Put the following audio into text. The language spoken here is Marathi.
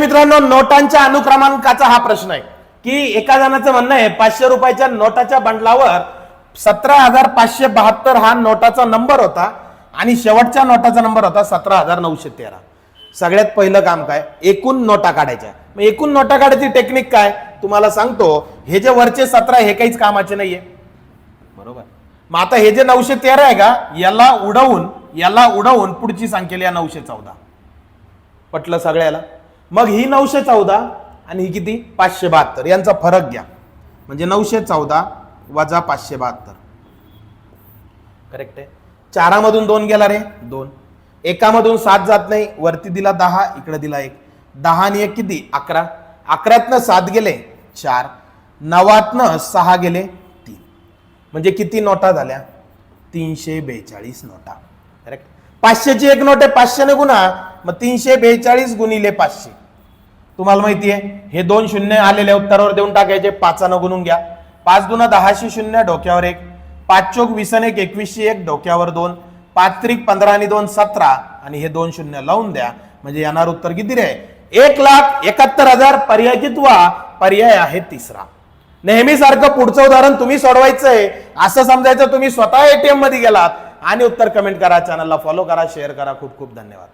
विद्यार्थी मित्रांनो नोटांच्या अनुक्रमांकाचा हा प्रश्न आहे. की एका जणाचं म्हणणं आहे पाचशे रुपयाच्या नोटाच्या बंडलावर सतरा हजार पाचशे बहात्तर हा नोटाचा नंबर होता आणि शेवटच्या नोटाचा नंबर होता सतरा हजार नऊशे तेरा. सगळ्यात पहिलं काम काय? एकूण नोटा काढायच्या. मग एकूण नोटा काढायची टेक्निक काय? तुम्हाला सांगतो हे जे वरचे सतरा हे काहीच कामाचे नाहीये. बरोबर? मग आता हे जे नऊशे तेरा आहे का याला उडवून याला उडवून पुढची संख्येला या नऊशे चौदा. पटलं सगळ्याला? मग ही नऊशे चौदा आणि ही किती? पाचशे बहात्तर. यांचा फरक घ्या. म्हणजे नऊशे चौदा वजा पाचशे बहात्तर. करेक्ट आहे. चारामधून दोन गेला रे. दोन. एकामधून सात जात नाही. वरती दिला दहा इकडे दिला एक. दहा आणि एक किती? अकरा. अकरातनं सात गेले चार. नवातनं सहा गेले तीन. म्हणजे किती नोटा झाल्या? तीनशे बेचाळीस नोटा. करेक्ट पाचशेची एक नोट आहे पाचशेने गुणा. मग तीनशे बेचाळीस गुणिले पाचशे. तुम्हाला माहिती आहे हे दोन शून्य आलेले उत्तरावर देऊन टाकायचे पाचानं गुणून घ्या. पाच गुणा दहाशे शून्य डोक्यावर एक. पाच चोक वीसन एक एकवीसशे एक डोक्यावर दोन. पाच त्रिक पंधरा आणि दोन सतरा. आणि हे दोन शून्य लावून द्या. म्हणजे येणार उत्तर किती रे? एक लाख एकाहत्तर हजार पर्याय कितवा पर्याय आहे तिसरा. नेहमीसारखं पुढचं उदाहरण तुम्ही सोडवायचंय. असं समजायचं तुम्ही स्वतः एटीएममध्ये गेलात. आणि उत्तर कमेंट करा चॅनलला फॉलो करा शेअर करा. खूप खूप धन्यवाद.